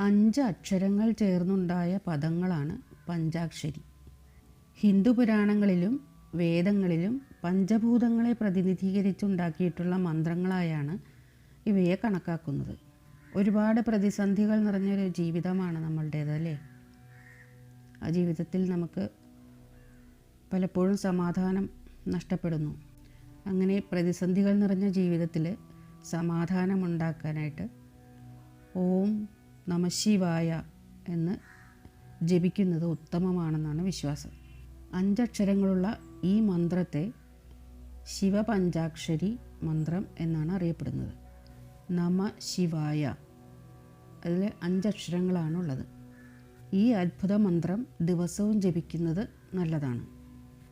അഞ്ച് അക്ഷരങ്ങൾ ചേർന്നുണ്ടായ പദങ്ങളാണ് പഞ്ചാക്ഷരി. ഹിന്ദു പുരാണങ്ങളിലും വേദങ്ങളിലും പഞ്ചഭൂതങ്ങളെ പ്രതിനിധീകരിച്ചുണ്ടാക്കിയിട്ടുള്ള മന്ത്രങ്ങളായാണ് ഇവയെ കണക്കാക്കുന്നത്. ഒരുപാട് പ്രതിസന്ധികൾ നിറഞ്ഞൊരു ജീവിതമാണ് നമ്മളുടേത് അല്ലേ? ആ ജീവിതത്തിൽ നമുക്ക് പലപ്പോഴും സമാധാനം നഷ്ടപ്പെടുന്നു. അങ്ങനെ പ്രതിസന്ധികൾ നിറഞ്ഞ ജീവിതത്തിൽ സമാധാനമുണ്ടാക്കാനായിട്ട് ഓം നമശിവായ എന്ന് ജപിക്കുന്നത് ഉത്തമമാണെന്നാണ് വിശ്വാസം. അഞ്ചക്ഷരങ്ങളുള്ള ഈ മന്ത്രത്തെ ശിവപഞ്ചാക്ഷരി മന്ത്രം എന്നാണ് അറിയപ്പെടുന്നത്. നമ ശിവായ. അതിൽ അഞ്ചക്ഷരങ്ങളാണുള്ളത്. ഈ അത്ഭുത മന്ത്രം ദിവസവും ജപിക്കുന്നത് നല്ലതാണ്.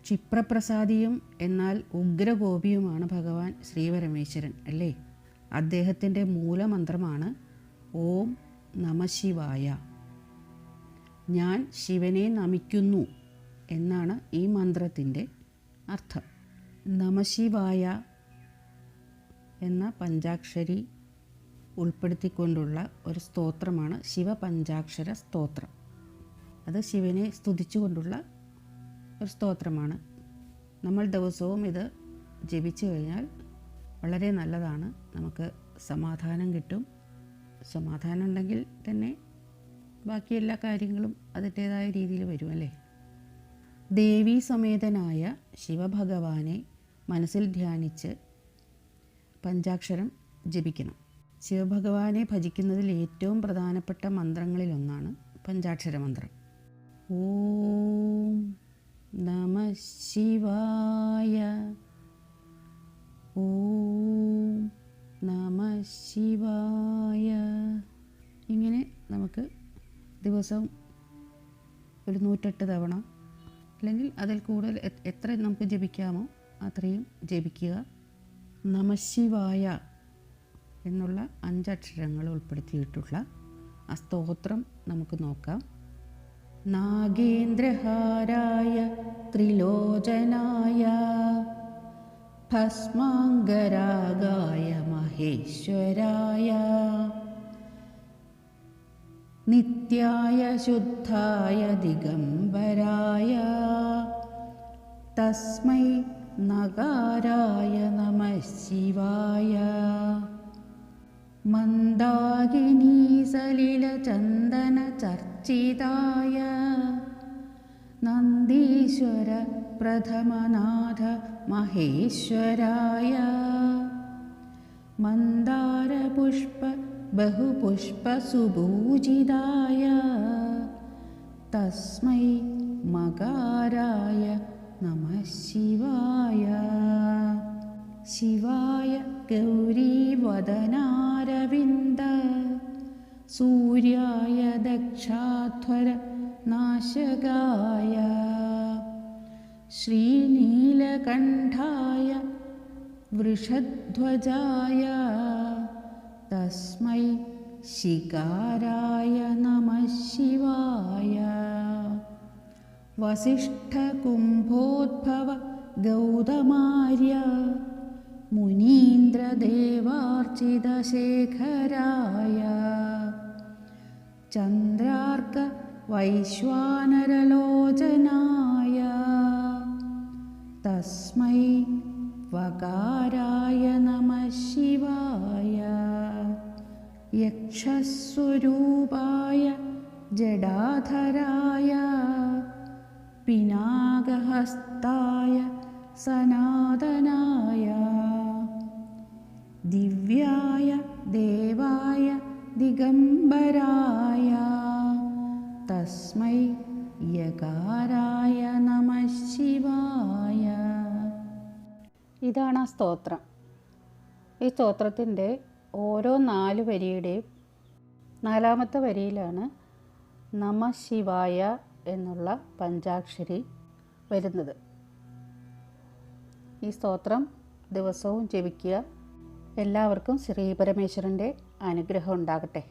ക്ഷിപ്രപ്രസാദിയും എന്നാൽ ഉഗ്രഗോപിയുമാണ് ഭഗവാൻ ശ്രീപരമേശ്വരൻ അല്ലേ? അദ്ദേഹത്തിന്റെ മൂലമന്ത്രമാണ് ഓം നമശിവായ. ഞാൻ ശിവനെ നമിക്കുന്നു എന്നാണ് ഈ മന്ത്രത്തിന്റെ അർത്ഥം. നമശിവായ എന്ന പഞ്ചാക്ഷരി ഉൾപ്പെടുത്തിക്കൊണ്ടുള്ള ഒരു സ്തോത്രമാണ് ശിവപഞ്ചാക്ഷര സ്തോത്രം. അത് ശിവനെ സ്തുതിച്ചുകൊണ്ടുള്ള ഒരു സ്തോത്രമാണ്. നമ്മൾ ദിവസവും ഇത് ജപിച്ചു കഴിഞ്ഞാൽ വളരെ നല്ലതാണ്. നമുക്ക് സമാധാനം കിട്ടും. സമാധാനം ഉണ്ടെങ്കിൽ തന്നെ ബാക്കി എല്ലാ കാര്യങ്ങളും അതിന്റേതായ രീതിയിൽ വരും അല്ലേ? ദേവീ സമേതനായ ശിവഭഗവാനെ മനസ്സിൽ ധ്യാനിച്ച് പഞ്ചാക്ഷരം ജപിക്കണം. ശിവഭഗവാനെ ഭജിക്കുന്നതിൽ ഏറ്റവും പ്രധാനപ്പെട്ട മന്ത്രങ്ങളിലൊന്നാണ് പഞ്ചാക്ഷര മന്ത്രം ഓം നമ ശിവായ. ഓം നമ ശിവായ. ദിവസവും ഒരു നൂറ്റെട്ട് തവണ. അല്ലെങ്കിൽ അതിൽ കൂടുതൽ എത്ര നമുക്ക് ജപിക്കാമോ അത്രയും ജപിക്കുക. നമശിവായ എന്നുള്ള അഞ്ചക്ഷരങ്ങൾ ഉൾപ്പെടുത്തിയിട്ടുള്ള ആ സ്തോത്രം നമുക്ക് നോക്കാം. നാഗേന്ദ്രഹാരായ ത്രിലോചനായ ഭസ്മാംഗരാഗായ മഹേശ്വരായ नित्याय शुद्धाय दिगम्बराय तस्मै नगाराय नमः शिवाय। मन्दाकिनीसलिलचन्दनचर्चिताय नन्दीश्वर प्रथमनाथ महेश्वराय। मन्दारपुष्प बहुपुष्पसुभूजिदाय। तस्मै मकाराय नमः शिवाय। शिवाय गौरीवदनारविन्द सूर्याय दक्षाध्वरनाशकाय श्रीनीलकण्ठाय वृषध्वजाय। तस्मै शिकाराय नमः शिवाय। वसिष्ठकुम्भोद्भव गौतमार्य मुनीन्द्रदेवार्चितशेखराय चन्द्रार्कवैश्वानरलोचनाय तस्मै वकाराय नमः शिवाय। യക്ഷസ്വരൂപായ ജഡാധരായ പിനാകഹസ്തായ സനാതനായ ദിവ്യായ ദേവായ ദിഗംബരായ തസ്മൈ യകാരായ നമ ശിവായ. ഇതാണ് ആ സ്തോത്രം. ഈ സ്തോത്രത്തിന്റെ ഓരോ നാല് വരിയുടെയും നാലാമത്തെ വരിയിലാണ് നമ ശിവായ എന്നുള്ള പഞ്ചാക്ഷരി വരുന്നത്. ഈ സ്തോത്രം ദിവസവും ജപിക്കുക. എല്ലാവർക്കും ശ്രീ പരമേശ്വരന്റെ അനുഗ്രഹം ഉണ്ടാകട്ടെ.